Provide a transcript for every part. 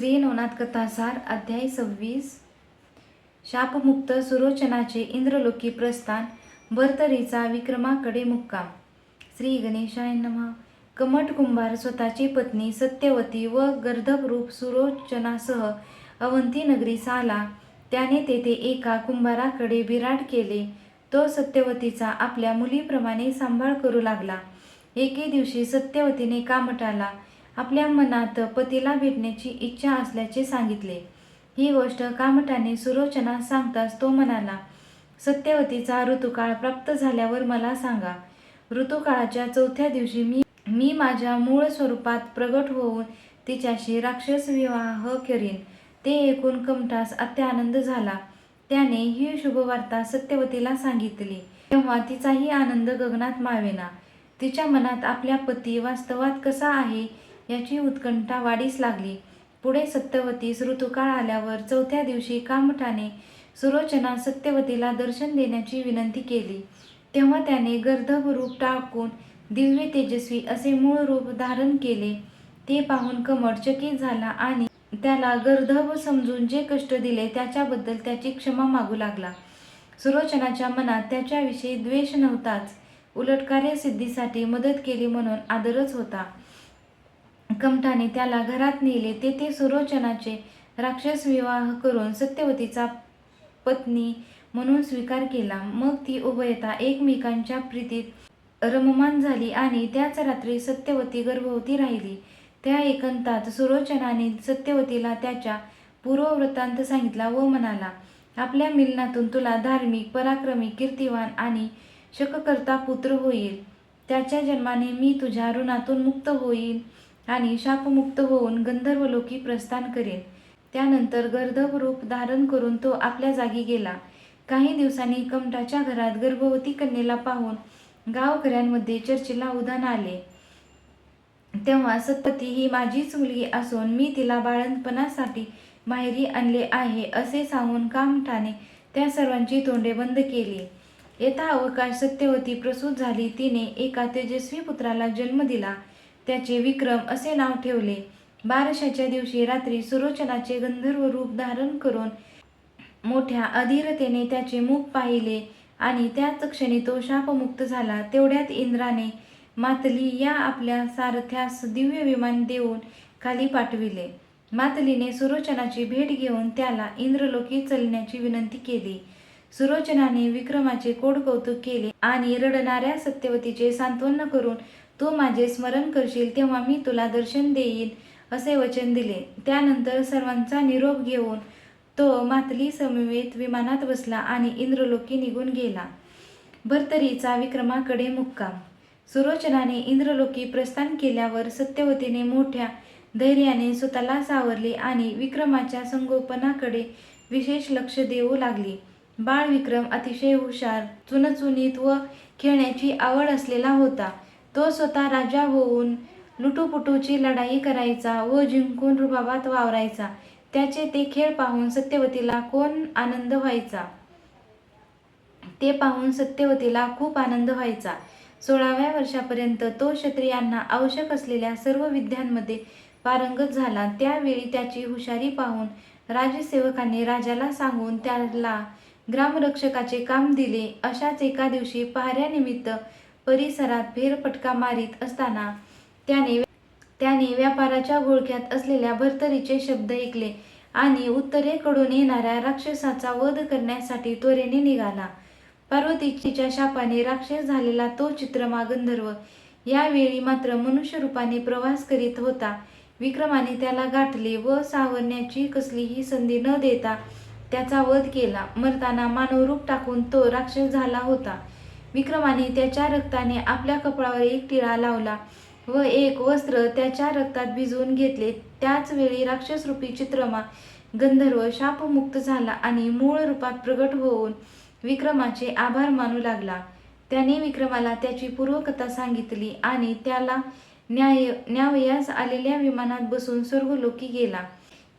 श्री नवनाथ कथासार अध्याय सव्वीस. शापमुक्त सुरोचनाचे इंद्रलोकी प्रस्थान भरतरीचा विक्रमाकडे मुक्काम. श्री गणेशाय नमः. कमट कुंभार स्वतःची पत्नी सत्यवती व गर्धपरूप सुरोचनासह अवंती नगरीस आला त्याने तेथे एका कुंभाराकडे विराट केले. तो सत्यवतीचा आपल्या मुलीप्रमाणे सांभाळ करू लागला. एके दिवशी सत्यवतीने कामटाला आपल्या मनात पतीला भेटण्याची इच्छा असल्याचे सांगितले. ही गोष्ट कामटाने सुरोचना सांगताच तो म्हणाला सत्यवतीचा ऋतुकाळ प्राप्त झाल्यावर मला सांगा. ऋतुकाळाच्या चौथ्या दिवशी मी मी माझ्या मूळ स्वरूपात प्रगट होऊन तिच्याशी राक्षस विवाह करीन ते ऐकून कमठास अत्यानंद झाला. त्याने ही शुभवार्ता सत्यवतीला सांगितली. तेव्हा तिचाही आनंद गगनात मावेना. तिच्या मनात आपल्या पती वास्तवात कसा आहे याची उत्कंठा वाढीस लागली. पुढे सत्यवतीस ऋतुकाळ आल्यावर चौथ्या दिवशी कामठाने सुरोचना सत्यवतीला दर्शन देण्याची विनंती केली. तेव्हा त्याने गर्दभ रूप टाकून दिव्य तेजस्वी असे मूळ रूप धारण केले. ते पाहून कमळ चकित झाला आणि त्याला गर्दभ समजून जे कष्ट दिले त्याच्याबद्दल त्याची क्षमा मागू लागला. सुरोचनाच्या मनात त्याच्याविषयी द्वेष नव्हताच. उलट कार्यसिद्धीसाठी मदत केली म्हणून आदरच होता. कमठाने त्याला घरात नेले. तेथे सुरोचनाचे राक्षस विवाह करून सत्यवतीचा पत्नी म्हणून स्वीकार केला. मग ती उभयता एकमेकांच्या प्रीतीत रममान झाली आणि त्याच रात्री सत्यवती गर्भवती राहिली. त्या एकांतात सुरोचनाने सत्यवतीला त्याच्या पूर्ववृत्तांत सांगितला व म्हणाला आपल्या मिलनातून तुला धार्मिक पराक्रमी कीर्तिवान आणि शककर्ता पुत्र होईल. त्याच्या जन्माने मी तुझ्या ऋणातून मुक्त होईल आणि शापमुक्त होऊन गंधर्वलोकी प्रस्थान करेन. त्यानंतर गर्दभ रूप धारण करून तो आपल्या जागी गेला. काही दिवसांनी कमटाच्या घरात गर्भवती कन्येला पाहून गावकऱ्यांमध्ये चर्चेला उधाण आले. तेव्हा सतपती ही माझीच मुलगी असून मी तिला बाळंतपणासाठी माहेरी आणले आहे असे सांगून कामठाने त्या सर्वांची तोंडे बंद केली. येता अवकाश सत्यवती प्रसूत झाली तिने एका तेजस्वी पुत्राला जन्म दिला. त्याचे विक्रम असे नाव ठेवले. बारशाच्या दिवशी रात्री सुरोचनाचे गंधर्व रूप धारण करून मोठ्या अधीरतेने त्याचे मुख पाहिले आणि त्याच क्षणी तो शापमुक्त झाला. तेवढ्यात इंद्राने मातली या आपल्या सारथ्यास दिव्य विमान देऊन खाली पाठविले. मातलीने सुरोचनाची भेट घेऊन त्याला इंद्रलोकी चलण्याची विनंती केली. सुरोचनाने विक्रमाचे कोड कौतुक केले आणि रडणाऱ्या सत्यवतीचे सांत्वन करून तू माझे स्मरण करशील तेव्हा मी तुला दर्शन देईन असे वचन दिले. त्यानंतर सर्वांचा निरोप घेऊन तो मातली समवेत विमानात बसला आणि इंद्रलोकी निघून गेला. भर्तरीचा विक्रमाकडे मुक्काम. सुरोचनाने इंद्रलोकी प्रस्थान केल्यावर सत्यवतीने मोठ्या धैर्याने स्वतःला सावरले आणि विक्रमाच्या संगोपनाकडे विशेष लक्ष देऊ लागली. बाळ विक्रम अतिशय हुशार चुनचुनीत व खेळण्याची आवड असलेला होता. तो स्वतः राजा होऊन लुटूपुटूची लढाई करायचा व जिंकून रुबाबात वावरायचा. त्याचे ते खेळ पाहून सत्यवतीला कोण आनंद व्हायचा? ते पाहून सत्यवतीला खूप आनंद व्हायचा. सोळाव्या वर्षापर्यंत तो क्षत्रियांना आवश्यक असलेल्या सर्व विद्यांमध्ये पारंगत झाला. त्यावेळी त्याची हुशारी पाहून राजसेवकांनी राजाला सांगून त्याला ग्रामरक्षकाचे काम दिले. अशाच एका दिवशी पहाऱ्यानिमित्त परिसरात फेरफटका मारीत असताना त्याने त्याने व्यापाराच्या घोळक्यात असलेल्या भरतरीचे शब्द ऐकले आणि उत्तरेकडून येणाऱ्या राक्षसाचा वध करण्यासाठी त्वरेने निघाला. पार्वतीच्या शापाने राक्षस झालेला तो चित्रमा गंधर्व यावेळी मात्र मनुष्य रूपाने प्रवास करीत होता. विक्रमाने त्याला गाठले व सावरण्याची कसलीही संधी न देता त्याचा वध केला. मरताना मानवरूप टाकून तो राक्षस झाला होता. विक्रमाने त्याच्या रक्ताने आपल्या कपाळावर एक टिळा लावला व एक वस्त्र त्याच्या रक्तात भिजवून घेतले. त्याच वेळी राक्षसरूपी चित्रमा गंधर्व शापमुक्त झाला आणि मूळ रूपात प्रगट होऊन विक्रमाचे आभार मानू लागला. त्याने विक्रमाला त्याची पूर्वकथा सांगितली आणि त्याला न्याय न्यावयास आलेल्या विमानात बसून स्वर्गलोकी गेला.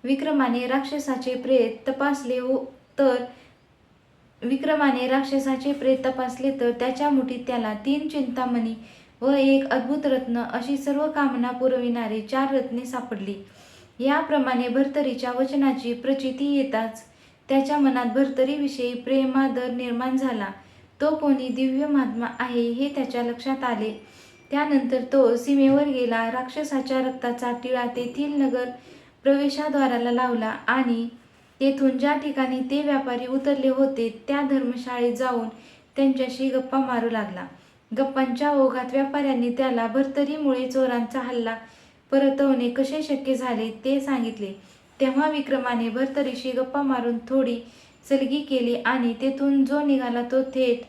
विक्रमाने राक्षसाचे प्रेत तपासले तर विक्रमाने राक्षसाचे प्रेत तपासले तर त्याच्या मुठीत त्याला तीन चिंतामणी व एक अद्भुत रत्न अशी सर्व कामना पुरविणारी चार रत्ने सापडली. याप्रमाणे भर्तरीच्या वचनाची प्रचिती येताच त्याच्या मनात भर्तरीविषयी प्रेमादर निर्माण झाला. तो कोणी दिव्य महात्मा आहे हे त्याच्या लक्षात आले. त्यानंतर तो सीमेवर गेला राक्षसाच्या रक्ताचा टिळा तेथील नगर प्रवेशाद्वाराला लावला आणि तेथून ज्या ठिकाणी ते व्यापारी उतरले होते त्या धर्मशाळेत जाऊन त्यांच्याशी गप्पा मारू लागला. गप्पांच्या ओघात व्यापाऱ्यांनी त्याला भर्तरीमुळे चोरांचा हल्ला परतवणे कसे शक्य झाले ते सांगितले. तेव्हा विक्रमाने भर्तरीशी गप्पा मारून थोडी सलगी केली आणि तेथून जो निघाला तो थेट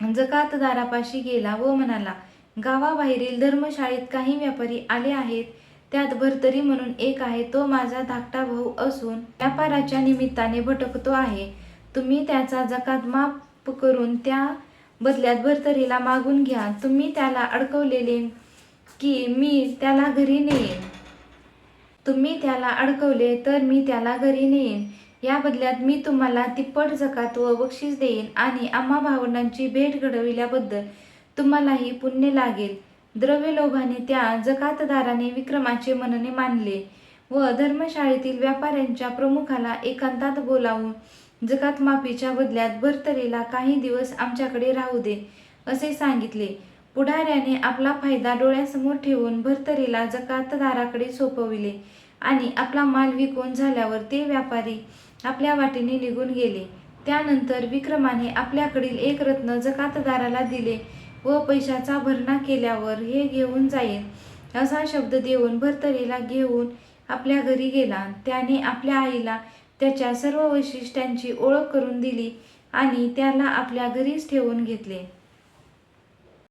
जकातदारापाशी गेला व म्हणाला गावाबाहेरील धर्मशाळेत काही व्यापारी आले आहेत त्यात भरतरी म्हणून एक आहे तो माझा धाकटा भाऊ असून व्यापाराच्या निमित्ताने भटकतो आहे. तुम्ही त्याचा जकात माफ करून त्या बदल्यात भरतरीला मागून घ्या. तुम्ही त्याला अडकवलेले की मी त्याला घरी नेईन. तुम्ही त्याला अडकवले तर मी त्याला घरी नेईन. या बदल्यात मी तुम्हाला तिप्पट जकात व बक्षीस देईन आणि आम्हा भावंडांची भेट घडविल्याबद्दल तुम्हालाही पुण्य लागेल. द्रव्यलोभाने त्या जकातदाराने विक्रमाचे मनने मानले व धर्मशाळेतील व्यापाऱ्यांच्या प्रमुखाला एकांतात बोलावून जकात माफीच्या बदल्यात भरतरीला काही दिवस आमच्याकडे राहू दे असे सांगितले. पुढाऱ्याने आपला फायदा डोळ्यासमोर ठेवून भरतरीला जकातदाराकडे सोपविले आणि आपला माल विकून झाल्यावर ते व्यापारी आपल्या वाटेने निघून गेले. त्यानंतर विक्रमाने आपल्याकडील एक रत्न जकातदाराला दिले व पैशाचा भरणा केल्यावर हे घेऊन जाईल असा शब्द देऊन भरतरीला घेऊन आपल्या घरी गेला. त्याने आपल्या आईला त्याच्या सर्व वैशिष्ट्यांची ओळख करून दिली आणि त्याला आपल्या घरीच ठेवून घेतले.